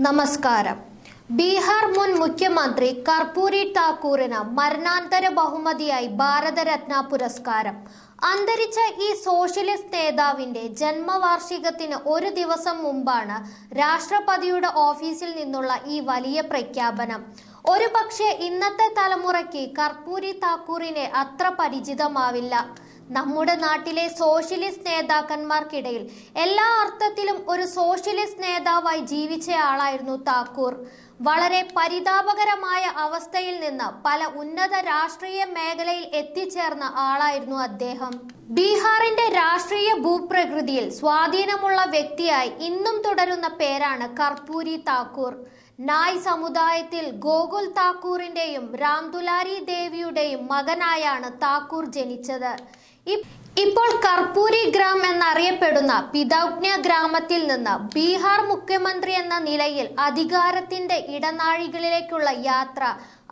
നമസ്കാരം. ബീഹാർ മുൻ മുഖ്യമന്ത്രി കർപ്പൂരി ഠാക്കൂറിന് മരണാന്തര ബഹുമതിയായി ഭാരതരത്ന പുരസ്കാരം. അന്തരിച്ച ഈ സോഷ്യലിസ്റ്റ് നേതാവിന്റെ ജന്മവാർഷികത്തിന് ഒരു ദിവസം മുമ്പാണ് രാഷ്ട്രപതിയുടെ ഓഫീസിൽ നിന്നുള്ള ഈ വലിയ പ്രഖ്യാപനം. ഒരു പക്ഷേ ഇന്നത്തെ തലമുറയ്ക്ക് കർപ്പൂരി താക്കൂറിനെ അത്ര പരിചിതമാവില്ല. നമ്മുടെ നാട്ടിലെ സോഷ്യലിസ്റ്റ് നേതാക്കന്മാർക്കിടയിൽ എല്ലാ അർത്ഥത്തിലും ഒരു സോഷ്യലിസ്റ്റ് നേതാവായി ജീവിച്ച ആളായിരുന്നു താക്കൂർ. വളരെ പരിതാപകരമായ അവസ്ഥയിൽ നിന്ന് പല ഉന്നത രാഷ്ട്രീയ മേഖലയിൽ എത്തിച്ചേർന്ന ആളായിരുന്നു അദ്ദേഹം. ബീഹാറിന്റെ രാഷ്ട്രീയ ഭൂപ്രകൃതിയിൽ സ്വാധീനമുള്ള വ്യക്തിയായി ഇന്നും തുടരുന്ന പേരാണ് കർപ്പൂരി താക്കൂർ. നായ് സമുദായത്തിൽ ഗോകുൽ താക്കൂറിന്റെയും രാംദുലാരി ദേവിയുടെയും മകനായാണ് താക്കൂർ ജനിച്ചത്. ഇപ്പോൾ കർപ്പൂരി ഗ്രാം എന്നറിയപ്പെടുന്ന പിതൗജ്ഞ ഗ്രാമത്തിൽ നിന്ന് ബീഹാർ മുഖ്യമന്ത്രി എന്ന നിലയിൽ അധികാരത്തിന്റെ ഇടനാഴികളിലേക്കുള്ള യാത്ര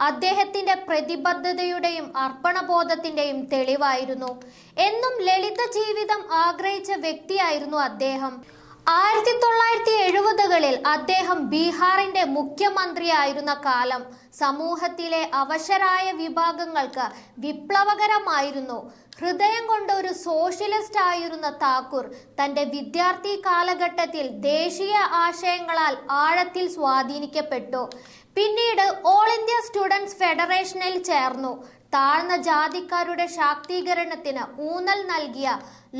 അദ്ദേഹത്തിന്റെ പ്രതിബദ്ധതയുടെയും അർപ്പണബോധത്തിന്റെയും തെളിവായിരുന്നു. എന്നും ലളിത ജീവിതം ആഗ്രഹിച്ച വ്യക്തിയായിരുന്നു അദ്ദേഹം. ആയിരത്തി തൊള്ളായിരത്തി എഴുപതുകളിൽ അദ്ദേഹം ബീഹാറിന്റെ മുഖ്യമന്ത്രിയായിരുന്ന കാലം സമൂഹത്തിലെ അവശരായ വിഭാഗങ്ങൾക്ക് വിപ്ലവകരമായിരുന്നു. ഹൃദയം കൊണ്ട് ഒരു സോഷ്യലിസ്റ്റ് ആയിരുന്ന താക്കൂർ തന്റെ വിദ്യാർത്ഥി കാലഘട്ടത്തിൽ ദേശീയ ആശയങ്ങളാൽ ആഴത്തിൽ സ്വാധീനിക്കപ്പെട്ടു. പിന്നീട് ഓൾ ഇന്ത്യ സ്റ്റുഡൻസ് ഫെഡറേഷനിൽ ചേർന്നു. താഴ്ന്ന ജാതിക്കാരുടെ ശാക്തീകരണത്തിന് ഊന്നൽ നൽകിയ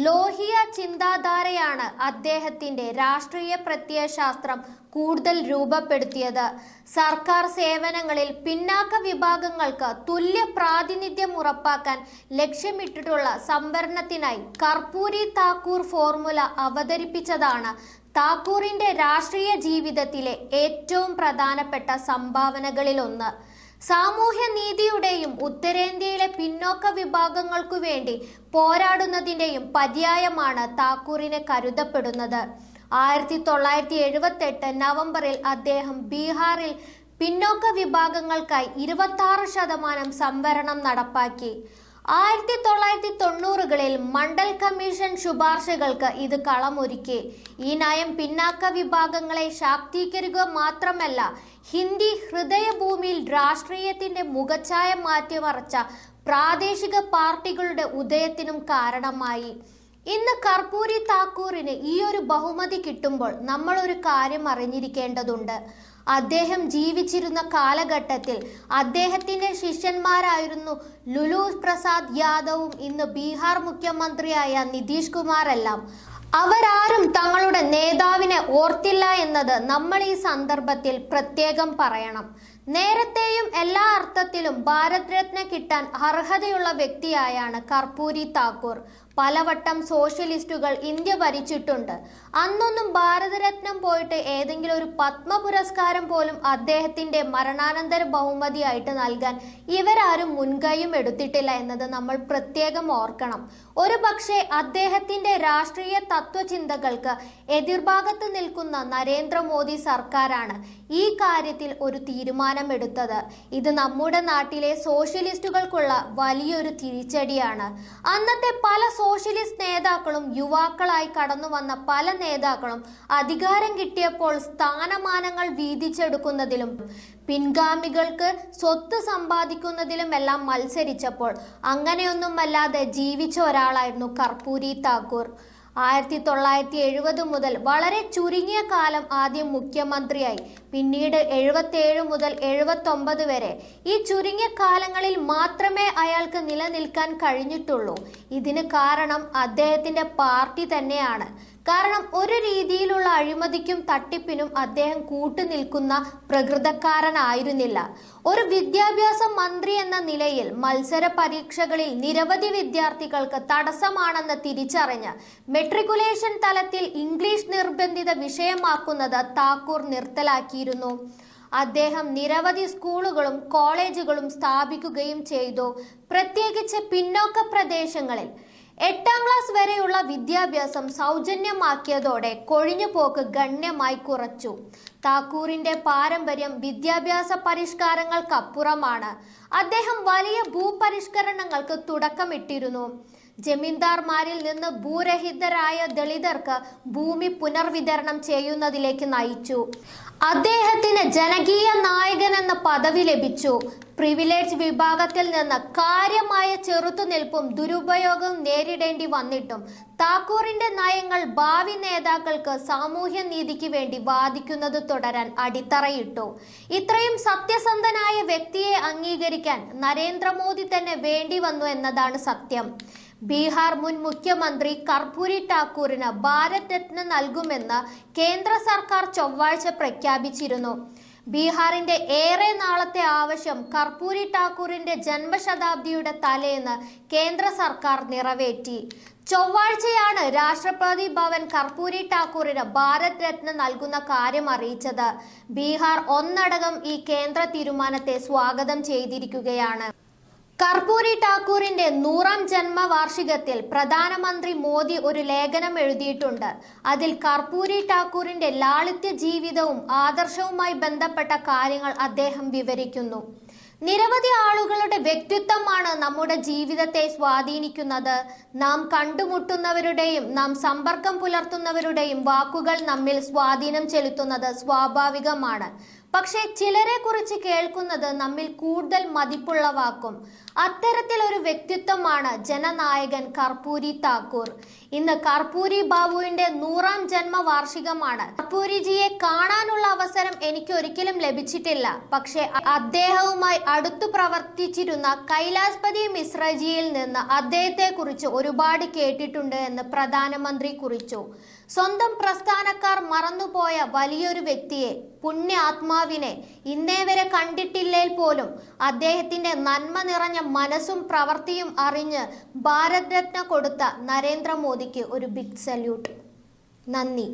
ലോഹിയ ചിന്താധാരയാണ് അദ്ദേഹത്തിന്റെ രാഷ്ട്രീയ പ്രത്യയശാസ്ത്രം കൂടുതൽ രൂപപ്പെടുത്തിയത്. സർക്കാർ സേവനങ്ങളിൽ പിന്നാക്ക വിഭാഗങ്ങൾക്ക് തുല്യ പ്രാതിനിധ്യം ഉറപ്പാക്കാൻ ലക്ഷ്യമിട്ടിട്ടുള്ള സംവരണത്തിനായി കർപ്പൂരി താക്കൂർ ഫോർമുല അവതരിപ്പിച്ചതാണ് താക്കൂറിന്റെ രാഷ്ട്രീയ ജീവിതത്തിലെ ഏറ്റവും പ്രധാനപ്പെട്ട സംഭാവനകളിലൊന്ന്. സാമൂഹ്യ നീതിയുടെയും ഉത്തരേന്ത്യയിലെ പിന്നോക്ക വിഭാഗങ്ങൾക്കു വേണ്ടി പോരാടുന്നതിന്റെയും പര്യായമാണ് താക്കൂറിനെ കരുതപ്പെടുന്നത്. ആയിരത്തി തൊള്ളായിരത്തി എഴുപത്തി എട്ട് നവംബറിൽ അദ്ദേഹം ബീഹാറിൽ പിന്നോക്ക വിഭാഗങ്ങൾക്കായി ഇരുപത്തി ശതമാനം സംവരണം നടപ്പാക്കി. ആയിരത്തി തൊള്ളായിരത്തി തൊണ്ണൂറുകളിൽ മണ്ഡൽ കമ്മീഷൻ ശുപാർശകൾക്ക് ഇത് കളമൊരുക്കി. ഈ നയം പിന്നാക്ക വിഭാഗങ്ങളെ ശാക്തീകരിക്കുക മാത്രമല്ല ഹിന്ദി ഹൃദയഭൂമിയിൽ രാഷ്ട്രീയത്തിന്റെ മുഖച്ഛായ മാറ്റിമറച്ച പ്രാദേശിക പാർട്ടികളുടെ ഉദയത്തിനും കാരണമായി. ഇന്ന് കർപ്പൂരി താക്കൂറിന് ഈ ഒരു ബഹുമതി കിട്ടുമ്പോൾ നമ്മൾ ഒരു കാര്യം അറിഞ്ഞിരിക്കേണ്ടതുണ്ട്. അദ്ദേഹം ജീവിച്ചിരുന്ന കാലഘട്ടത്തിൽ അദ്ദേഹത്തിന്റെ ശിഷ്യന്മാരായിരുന്നു ലുലു പ്രസാദ് യാദവും ഇന്ന് ബീഹാർ മുഖ്യമന്ത്രിയായ നിതീഷ് കുമാറെല്ലാം. അവരാരും തങ്ങളുടെ നേതാവിനെ ഓർത്തില്ല എന്നത് നമ്മൾ ഈ സന്ദർഭത്തിൽ പ്രത്യേകം പറയണം. നേരത്തെയും എല്ലാ അർത്ഥത്തിലും ഭാരത് രത്ന കിട്ടാൻ അർഹതയുള്ള വ്യക്തിയായാണ് കർപ്പൂരി താക്കൂർ. പലവട്ടം സോഷ്യലിസ്റ്റുകൾ ഇന്ത്യ ഭരിച്ചിട്ടുണ്ട്. അന്നൊന്നും ഭാരതരത്നം പോയിട്ട് ഏതെങ്കിലും ഒരു പത്മ പുരസ്കാരം പോലും അദ്ദേഹത്തിന്റെ മരണാനന്തര ബഹുമതിയായിട്ട് നൽകാൻ ഇവരാരും മുൻകൈയും എടുത്തിട്ടില്ല എന്നത് നമ്മൾ പ്രത്യേകം ഓർക്കണം. ഒരു പക്ഷേ അദ്ദേഹത്തിന്റെ രാഷ്ട്രീയ തത്വചിന്തകൾക്ക് എതിർഭാഗത്ത് നിൽക്കുന്ന നരേന്ദ്രമോദി സർക്കാരാണ് ഈ കാര്യത്തിൽ ഒരു തീരുമാനമെടുത്തത്. ഇത് നമ്മുടെ നാട്ടിലെ സോഷ്യലിസ്റ്റുകൾക്കുള്ള വലിയൊരു തിരിച്ചടിയാണ്. അന്നത്തെ പല സോഷ്യലിസ്റ്റ് നേതാക്കളും യുവാക്കളായി കടന്നു വന്ന പല നേതാക്കളും അധികാരം കിട്ടിയപ്പോൾ സ്ഥാനമാനങ്ങൾ വീതിച്ചെടുക്കുന്നതിലും പിൻഗാമികൾക്ക് സ്വത്ത് സമ്പാദിക്കുന്നതിലുമെല്ലാം മത്സരിച്ചപ്പോൾ അങ്ങനെയൊന്നുമല്ലാതെ ജീവിച്ച ഒരാളായിരുന്നു കർപ്പൂരി താക്കൂർ. ആയിരത്തി തൊള്ളായിരത്തി എഴുപത് മുതൽ വളരെ ചുരുങ്ങിയ കാലം ആദ്യം മുഖ്യമന്ത്രിയായി. പിന്നീട് എഴുപത്തേഴ് മുതൽ എഴുപത്തൊമ്പത് വരെ. ഈ ചുരുങ്ങിയ കാലങ്ങളിൽ മാത്രമേ അയാൾക്ക് നിലനിൽക്കാൻ കഴിഞ്ഞിട്ടുള്ളൂ. ഇതിന് കാരണം അദ്ദേഹത്തിന്റെ പാർട്ടി തന്നെയാണ്. കാരണം ഒരു രീതിയിലുള്ള അഴിമതിക്കും തട്ടിപ്പിനും അദ്ദേഹം കൂട്ടുനിൽക്കുന്ന പ്രകൃതക്കാരനായിരുന്നില്ല. ഒരു വിദ്യാഭ്യാസ മന്ത്രി എന്ന നിലയിൽ മത്സര പരീക്ഷകളിൽ നിരവധി വിദ്യാർത്ഥികൾക്ക് തടസ്സമാണെന്ന് തിരിച്ചറിഞ്ഞ് മെട്രിക്കുലേഷൻ തലത്തിൽ ഇംഗ്ലീഷ് നിർബന്ധിത വിഷയമാക്കുന്നത് താക്കൂർ നിർത്തലാക്കിയിരുന്നു. അദ്ദേഹം നിരവധി സ്കൂളുകളും കോളേജുകളും സ്ഥാപിക്കുകയും ചെയ്തു. പ്രത്യേകിച്ച് പിന്നോക്ക പ്രദേശങ്ങളിൽ എട്ടാം ക്ലാസ് വരെയുള്ള വിദ്യാഭ്യാസം സൗജന്യമാക്കിയതോടെ കൊഴിഞ്ഞുപോക്ക് ഗണ്യമായി കുറച്ചു. താക്കൂറിന്റെ പാരമ്പര്യം വിദ്യാഭ്യാസ പരിഷ്കാരങ്ങൾക്കപ്പുറമാണ്. അദ്ദേഹം വലിയ ഭൂപരിഷ്കരണങ്ങൾക്ക് തുടക്കമിട്ടിരുന്നു. ജമീന്ദാർമാരിൽ നിന്ന് ഭൂരഹിതരായ ദളിതർക്ക് ഭൂമി പുനർവിതരണം ചെയ്യുന്നതിലേക്ക് നയിച്ചു. അദ്ദേഹത്തിന് ജനകീയ നായകൻ എന്ന പദവി ലഭിച്ചു. പ്രിവിലേജ് വിഭാഗത്തിൽ നിന്ന് കാര്യമായ ചെറുത്തുനിൽപ്പും ദുരുപയോഗവും നേരിടേണ്ടി വന്നിട്ടും താക്കൂറിന്റെ നയങ്ങൾ ഭാവി നേതാക്കൾക്ക് സാമൂഹ്യ നീതിക്ക് വേണ്ടി വാദിക്കുന്നത് തുടരാൻ അടിത്തറയിട്ടു. ഇത്രയും സത്യസന്ധനായ വ്യക്തിയെ അംഗീകരിക്കാൻ നരേന്ദ്രമോദി തന്നെ വേണ്ടി വന്നു എന്നതാണ് സത്യം. ബീഹാർ മുൻ മുഖ്യമന്ത്രി കർപ്പൂരി ഠാക്കൂറിന് ഭാരത് രത്ന നൽകുമെന്ന് കേന്ദ്ര സർക്കാർ ചൊവ്വാഴ്ച പ്രഖ്യാപിച്ചിരുന്നു. ബീഹാറിന്റെ ഏറെ നാളത്തെ ആവശ്യം കർപ്പൂരി ഠാക്കൂറിന്റെ ജന്മശതാബ്ദിയുടെ തലേന്ന് കേന്ദ്ര സർക്കാർ നിറവേറ്റി. ചൊവ്വാഴ്ചയാണ് രാഷ്ട്രപതി ഭവൻ കർപ്പൂരി ഠാക്കൂറിന് ഭാരത് രത്ന നൽകുന്ന കാര്യം അറിയിച്ചത്. ബീഹാർ ഒന്നടകം ഈ കേന്ദ്ര തീരുമാനത്തെ സ്വാഗതം ചെയ്തിരിക്കുകയാണ്. കർപ്പൂരി ഠാക്കൂറിന്റെ നൂറാം ജന്മവാർഷികത്തിൽ പ്രധാനമന്ത്രി മോദി ഒരു ലേഖനം എഴുതിയിട്ടുണ്ട്. അതിൽ കർപ്പൂരി ഠാക്കൂറിന്റെ ലാളിത്യ ജീവിതവും ആദർശവുമായി ബന്ധപ്പെട്ട കാര്യങ്ങൾ അദ്ദേഹം വിവരിക്കുന്നു. നിരവധി ആളുകളുടെ വ്യക്തിത്വമാണ് നമ്മുടെ ജീവിതത്തെ സ്വാധീനിക്കുന്നത്. നാം കണ്ടുമുട്ടുന്നവരുടെയും നാം സമ്പർക്കം പുലർത്തുന്നവരുടെയും വാക്കുകൾ നമ്മിൽ സ്വാധീനം ചെലുത്തുന്നത് സ്വാഭാവികമാണ്. പക്ഷേ ചിലരെ കുറിച്ച് കേൾക്കുന്നത് നമ്മിൽ കൂടുതൽ മതിപ്പുള്ളവാക്കും. അത്തരത്തിൽ ഒരു വ്യക്തിത്വമാണ് ജനനായകൻ കർപ്പൂരി താക്കൂർ. ഇന്ന് കർപ്പൂരി ബാബുവിന്റെ നൂറാം ജന്മവാർഷികമാണ്. കർപ്പൂരിജിയെ കാണാനുള്ള അവസരം എനിക്ക് ഒരിക്കലും ലഭിച്ചിട്ടില്ല. പക്ഷേ അദ്ദേഹവുമായി അടുത്തു പ്രവർത്തിച്ചിരുന്ന കൈലാസ്പതി മിശ്രജിയിൽ നിന്ന് അദ്ദേഹത്തെ കുറിച്ച് ഒരുപാട് കേട്ടിട്ടുണ്ട് എന്ന് പ്രധാനമന്ത്രി കുറിച്ചു. സ്വന്തം പ്രസ്ഥാനക്കാർ മറന്നുപോയ വലിയൊരു വ്യക്തിയെ പുണ്യ ആത്മാവിനെ ഇന്നേ വരെ കണ്ടിട്ടില്ലേൽ പോലും അദ്ദേഹത്തിന്റെ നന്മ നിറഞ്ഞ മനസ്സും പ്രവൃത്തിയും അറിഞ്ഞ് ഭാരത് രത്ന കൊടുത്ത നരേന്ദ്രമോദിക്ക് ഒരു ബിഗ് സല്യൂട്ട് നന്ദി.